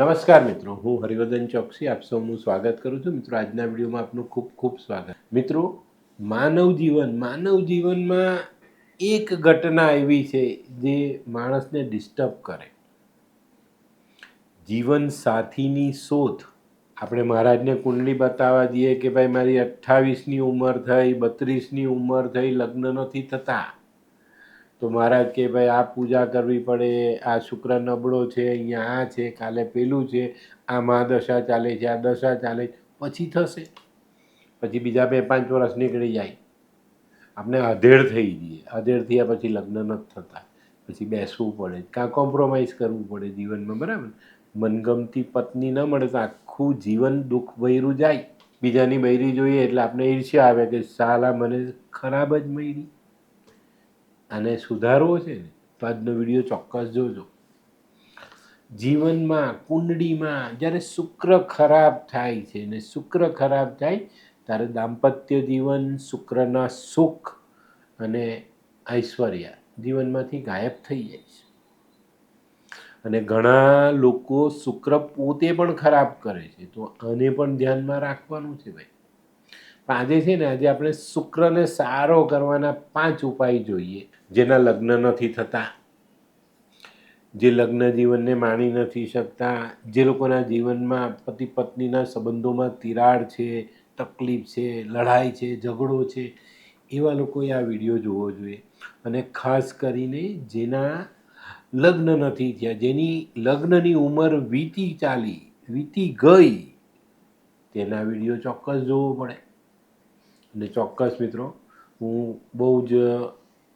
નમસ્કાર મિત્રો, હું હરિવર્ધન ચોકસી, આપ સૌનું સ્વાગત કરું છું. મિત્રો, આજના વિડીયોમાં આપનું ખૂબ ખૂબ સ્વાગત. મિત્રો, માનવ જીવન, માનવ જીવનમાં એક ઘટના એવી છે જે માણસને ડિસ્ટર્બ કરે. જીવન સાથીની શોધ. આપણે મહારાજને કુંડલી બતાવવા દઈએ કે ભાઈ, મારી અઠ્ઠાવીસની ઉંમર થઈ, બત્રીસની ઉંમર થઈ, લગ્ન નથી થતા. તો મહારાજ કે ભાઈ, આ પૂજા કરવી પડે, આ શુક્ર નબળો છે, અહીંયા આ છે, કાલે પેલું છે, આ મહાદશા ચાલે છે, આ દશા ચાલે. પછી થશે. પછી બીજા બે પાંચ વર્ષ નીકળી જાય. આપણે અધેડ થઈ જઈએ. અધેડ થયા પછી લગ્ન નથી થતા. પછી બેસવું પડે. કાં કોમ્પ્રોમાઇઝ કરવું પડે જીવનમાં, બરાબર? મનગમતી પત્ની ન મળે તો આખું જીવન દુઃખ ભર્યું જાય. બીજાની બૈરી જોઈએ એટલે આપણે ઈર્ષ્યા આવે કે, સાલા, મને ખરાબ જ મળી આને સુધારવો છે ને, તો આજનો વીડિયો ચોક્કસ જોજો. જીવનમાં, કુંડળીમાં, જ્યારે શુક્ર ખરાબ થાય છે ને શુક્ર ખરાબ થાય, ત્યારે દાંપત્ય જીવન શુક્રના સુખ અને ઐશ્વર્ય જીવનમાંથી ગાયબ થઈ જાય છે. અને ઘણા લોકો શુક્ર પોતે પણ ખરાબ કરે છે, તો આને પણ ધ્યાનમાં રાખવાનું છે ભાઈ. આજે છે ને, આજે આપણે શુક્રને સારો કરવાના પાંચ ઉપાય જોઈએ. જેના લગ્ન નથી થતા, જે લગ્ન જીવનને માણી નથી શકતા, જે લોકોના જીવનમાં પતિ પત્નીના સંબંધોમાં તિરાડ છે, તકલીફ છે, લડાઈ છે, ઝઘડો છે, એવા લોકોએ આ વીડિયો જોવો જોઈએ. અને ખાસ કરીને જેના લગ્ન નથી થયા, જેની લગ્નની ઉંમર વીતી ચાલી, વીતી ગઈ, તેના વીડિયો ચોક્કસ જોવો પડે. અને ચોક્કસ મિત્રો, હું બહુ જ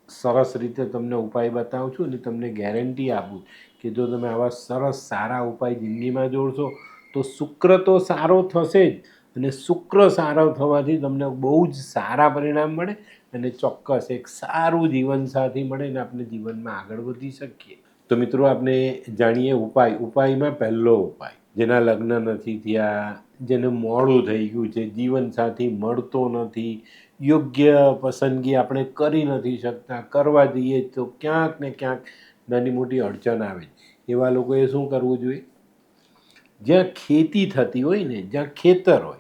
સરસ રીતે તમને ઉપાય બતાવું છું અને તમને ગેરંટી આપું કે જો તમે આવા સરસ સારા ઉપાય જિંદગીમાં જોડશો, તો શુક્ર તો સારો થશે જ અને શુક્ર સારો થવાથી તમને બહુ જ સારા પરિણામ મળે અને ચોક્કસ એક સારું જીવનસાથી મળે અને આપણે જીવનમાં આગળ વધી શકીએ. તો મિત્રો આપણે જાણીએ ઉપાય. ઉપાયમાં પહેલો ઉપાય, જેના લગ્ન નથી થયા જેને મોડું થઈ ગયું છે, જીવનસાથી મળતો નથી, યોગ્ય પસંદગી આપણે કરી નથી શકતા, કરવા જઈએ તો ક્યાંક ને ક્યાંક નાની મોટી અડચણ આવે એવા લોકોએ શું કરવું જોઈએ? જ્યાં ખેતી થતી હોય ને, જ્યાં ખેતર હોય,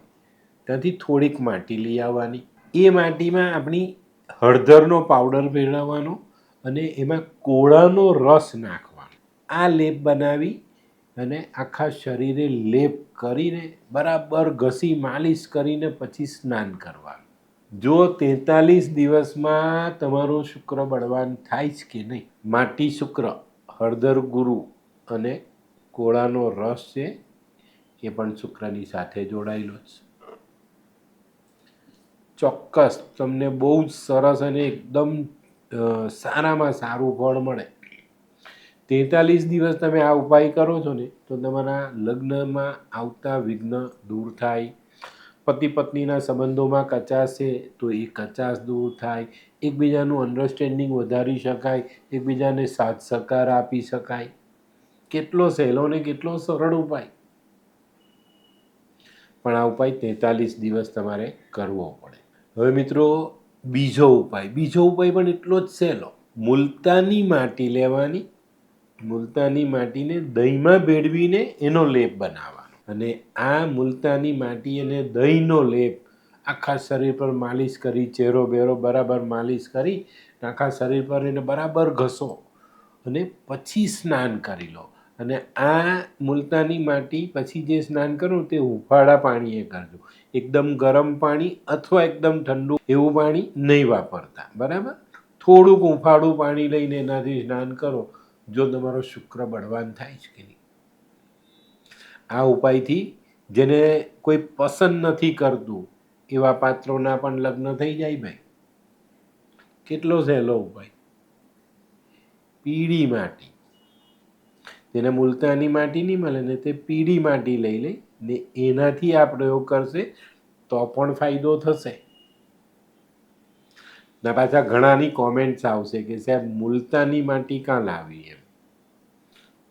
ત્યાંથી થોડીક માટી લઈ આવવાની. એ માટીમાં આપણી હળદરનો પાવડર ભેળવવાનો અને એમાં કોળાનો રસ નાખવાનો. આ લેપ બનાવી અને આખા શરીરે લેપ કરીને બરાબર ઘસી માલિશ કરીને પછી સ્નાન કરવાનું. જો તેતાલીસ દિવસમાં તમારું શુક્ર બળવાન થાય છે કે નહીં? માટી શુક્ર, હળદર ગુરુ અને કોળાનો રસ છે, એ પણ શુક્રની સાથે જોડાયેલો છે. ચોક્કસ, તમને બહુ જ સરસ અને એકદમ સારામાં સારું ફળ મળે. તેતાલીસ દિવસ તમે આ ઉપાય કરો છો ને, તો તમારા લગ્નમાં આવતા વિઘ્ન દૂર થાય, પતિ પત્નીના સંબંધોમાં કચાશ છે, તો એ કચાશ દૂર થાય, એકબીજાનું અન્ડરસ્ટેન્ડિંગ વધારી શકાય, એકબીજાને સાથ સહકાર આપી શકાય. કેટલો સહેલો ને કેટલો સરળ ઉપાય. પણ આ ઉપાય તેતાલીસ દિવસ તમારે કરવો પડે. હવે મિત્રો, બીજો ઉપાય બીજો ઉપાય પણ એટલો જ સહેલો. મુલતાની માટી લેવાની મુલતાની માટીને દહીંમાં ભેળવીને એનો લેપ બનાવવાનો. અને આ મુલતાની માટી અને દહીંનો લેપ આખા શરીર પર માલિશ કરી, ચહેરો બેરો બરાબર માલિશ કરી આખા શરીર પર એને બરાબર ઘસો અને પછી સ્નાન કરી લો. અને આ મુલતાની માટી પછી જે સ્નાન કરો તે હુંફાળા પાણીએ કરજો. એકદમ ગરમ પાણી અથવા એકદમ ઠંડુ એવું પાણી નહીં વાપરતા. બરાબર? થોડુંક હુંફાળું પાણી લઈને એનાથી સ્નાન કરો. જો તમારો શુક્ર બળવાન થાય છે કે નહીં? આ ઉપાયથી જેને કોઈ પસંદ નથી કરતું, એવા પાત્રોના પણ લગ્ન થઈ જાય ભાઈ. કેટલો સહેલો ઉપાય. પીળી માટી. જેને મુલતાની માટી નહીં મળે ને તે પીળી માટી લઈ લે ને એનાથી આ પ્રયોગ કરશે તો પણ ફાયદો થશે. ના પાછા ઘણાની કોમેન્ટ્સ આવશે કે સાહેબ, મુલતાની માટી કાં લાવી એમ?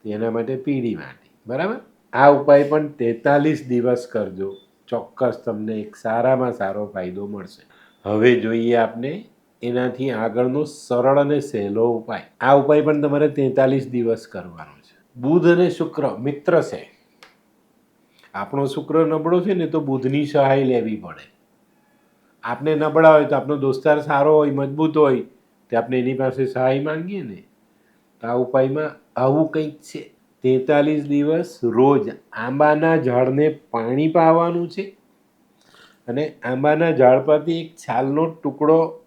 એના માટે પીળી માટી. બરાબર? આ ઉપાય પણ તેતાલીસ દિવસ કરજો. ચોક્કસ તમને એક સારામાં સારો ફાયદો મળશે. હવે જોઈએ આપને એનાથી આગળનો સરળ અને સહેલો ઉપાય. આ ઉપાય પણ તમારે તેતાલીસ દિવસ કરવાનો છે. બુધ અને શુક્ર, મિત્ર છે. આપણો શુક્ર નબળો છે ને તો બુધની સહાય લેવી પડે. આપને નબળા હોય તો આપનો દોસ્તાર સારો હોય, મજબૂત હોય, તે આપણે એની પાસે સહાય માંગીએ ને? તો આ ઉપાયમાં આવું કંઈક છે. તેતાલીસ દિવસ રોજ આંબાના ઝાડને પાણી પાવાનું છે. અને આંબાના ઝાડ પરથી એક છાલનો ટુકડો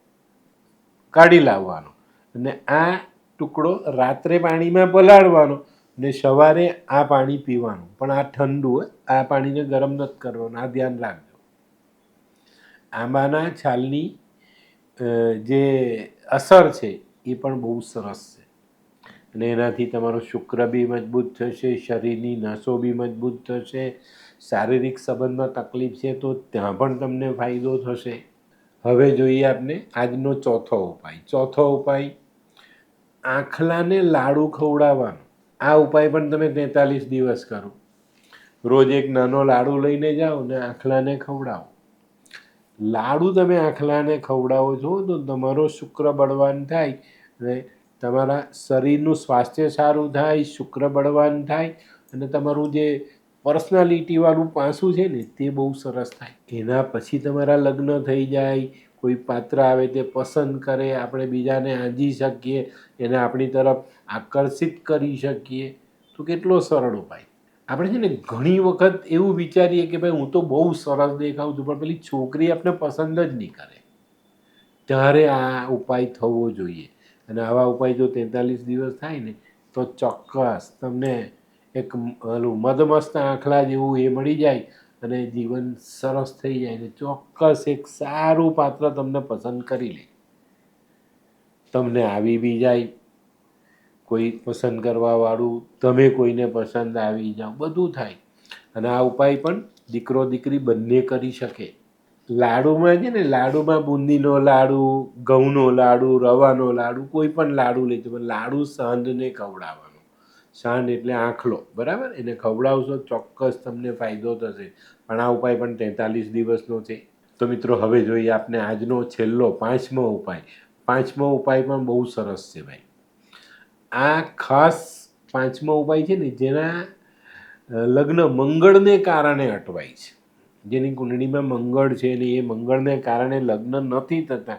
કાઢી લાવવાનો અને આ ટુકડો રાત્રે પાણીમાં પલાળવાનો ને સવારે આ પાણી પીવાનું. પણ આ ઠંડુ હોય, આ પાણીને ગરમ નથી કરવાનું, આ ધ્યાન રાખજો. આંબાના છાલની જે અસર છે, એ પણ બહુ સરસ છે. અને એનાથી તમારો શુક્ર બી મજબૂત થશે, શરીરની નસો બી મજબૂત થશે, શારીરિક સંબંધમાં તકલીફ છે તો ત્યાં પણ તમને ફાયદો થશે. હવે જોઈએ આપણે આજનો ચોથો ઉપાય. ચોથો ઉપાય, આંખલાને લાડુ ખવડાવવાનો. આ ઉપાય પણ તમે તેતાલીસ દિવસ કરો. રોજ એક નાનો લાડુ લઈને જાઓ ને આંખલાને ખવડાવો. લાડુ તમે આંખલાને ખવડાવો છો, તો તમારો શુક્ર બળવાન થાય અને તમારા શરીરનું સ્વાસ્થ્ય સારું થાય, શુક્ર બળવાન થાય અને તમારું જે પર્સનાલિટીવાળું પાસું છે ને, તે બહુ સરસ થાય. એના પછી તમારા લગ્ન થઈ જાય, કોઈ પાત્ર આવે તે પસંદ કરે, આપણે બીજાને આંજી શકીએ, એને આપણી તરફ આકર્ષિત કરી શકીએ, તો કેટલો સરળ ઉપાય. આપણે છે ને ઘણી વખત એવું વિચારીએ કે ભાઈ હું તો બહુ સરસ દેખાઉં છું, પણ પેલી છોકરી આપણે પસંદ જ નહીં કરે. ત્યારે આ ઉપાય થવો જોઈએ. અને આવા ઉપાય જો તેતાલીસ દિવસ થાય ને, તો ચોક્કસ તમને એક ઓલું મદમસ્ત આંખલા જેવું એ મળી જાય અને જીવન સરસ થઈ જાય ને ચોક્કસ એક સારું પાત્ર તમને પસંદ કરી લે. તમને આવી બી જાય. કોઈ પસંદ કરવાવાળું, તમે કોઈને પસંદ આવી જાઓ, બધું થાય. અને આ ઉપાય પણ દીકરો દીકરી બંને કરી શકે. લાડુમાં છે ને, લાડુમાં બુંદીનો લાડુ, ઘઉંનો લાડુ, રવાનો લાડુ, કોઈ પણ લાડુ લેજો પણ લાડુ સાંજને ખવડાવવાનો. સાંજ એટલે આંખલો, બરાબર? એને ખવડાવશો ચોક્કસ તમને ફાયદો થશે. પણ આ ઉપાય પણ તેતાલીસ દિવસનો છે. તો મિત્રો, હવે જોઈએ આપને આજનો છેલ્લો પાંચમો ઉપાય. પાંચમો ઉપાય પણ બહુ સરસ છે ભાઈ. આ ખાસ પાંચમો ઉપાય છે ને, જેના લગ્ન મંગળને કારણે અટવાય છે. જેની કુંડળીમાં મંગળ છે ને, એ મંગળને કારણે લગ્ન નથી થતા,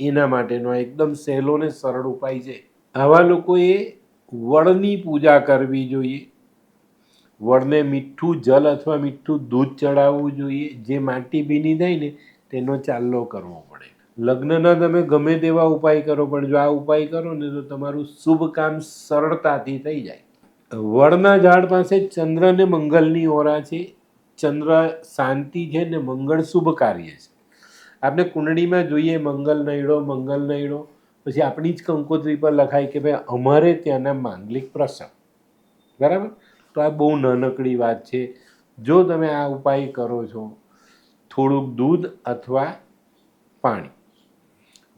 એના માટેનો એકદમ સહેલો ને સરળ ઉપાય છે. આવા લોકોએ વડની પૂજા કરવી જોઈએ. વડને મીઠું જલ અથવા મીઠું દૂધ ચડાવવું જોઈએ. જે માટી ભીની થાય ને, તેનો ચાલ્લો કરવો પડે. લગ્નના તમે ગમે તેવા ઉપાય કરો, પણ જો આ ઉપાય કરો ને તો તમારું શુભ કામ સરળતાથી થઈ જાય. વડના ઝાડ પાસે ચંદ્ર ને મંગલની ઓરા છે. ચંદ્ર શાંતિ છે ને મંગળ શુભ કાર્ય છે. આપણે કુંડળીમાં જોઈએ, મંગલ નૈડો મંગલ નૈડો પછી આપણી જ કંકોત્રી પર લખાય કે ભાઈ, અમારે ત્યાંના માંગલિક પ્રસંગ. બરાબર? તો આ બહુ નાનકડી વાત છે. જો તમે આ ઉપાય કરો છો, થોડુંક દૂધ અથવા પાણી.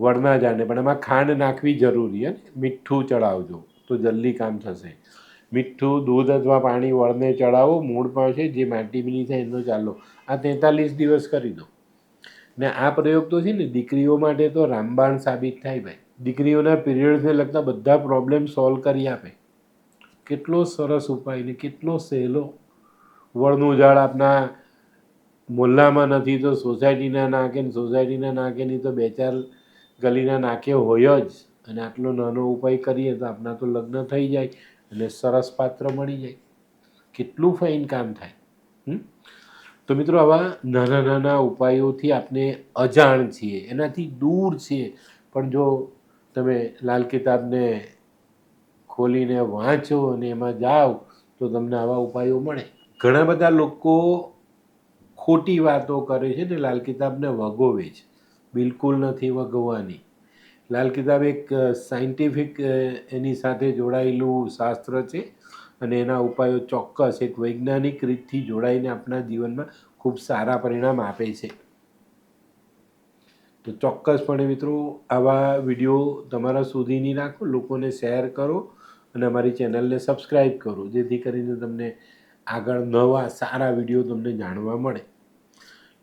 વડના જાને પણ એમાં ખાંડ નાખવી જરૂરી હે મીઠું ચડાવજો, તો જલ્દી કામ થશે. મીઠું, દૂધ અથવા પાણી વળને ચડાવો, મૂળ પાસે જે માટી બીની થાય એનો ચાલો. આ તેતાલીસ દિવસ કરી દો. ને આ પ્રયોગ તો છે ને, દીકરીઓ માટે તો રામબાણ સાબિત થાય ભાઈ. દીકરીઓના પીરિયડ્સને લગતા બધા પ્રોબ્લેમ સોલ્વ કરી આપે. કેટલો સરસ ઉપાય ને કેટલો સહેલો. વળનું ઝાડ આપના મોલ્લામાં નથી તો સોસાયટીના નાખે ને સોસાયટીના નાખે નહીં તો બે ચાર ગલીના નાકે હોય જ અને આટલો નાનો ઉપાય કરીએ તો આપણા તો લગ્ન થઈ જાય અને સરસ પાત્ર મળી જાય. કેટલું ફાઇન કામ થાય? તો મિત્રો આવા નાના નાના ઉપાયોથી આપણે અજાણ છીએ, એનાથી દૂર છીએ. પણ જો તમે લાલ કિતાબને ખોલીને વાંચો અને એમાં જાઓ, તો તમને આવા ઉપાયો મળે. ઘણા બધા લોકો ખોટી વાતો કરે છે ને લાલ કિતાબને વગોવે છે. બિલકુલ નથી વગોવાની. લાલ કિતાબ એક સાયન્ટિફિક એની સાથે જોડાયેલું શાસ્ત્ર છે અને એના ઉપાયો ચોક્કસ એક વૈજ્ઞાનિક રીતથી જોડાઈને આપણા જીવનમાં ખૂબ સારા પરિણામ આપે છે. તો ચોક્કસપણે મિત્રો, આવા વીડિયો તમારા સુધીની રાખો, લોકોને શેર કરો અને અમારી ચેનલને સબસ્ક્રાઈબ કરો, જેથી કરીને તમને આગળ નવા સારા વીડિયો તમને જાણવા મળે.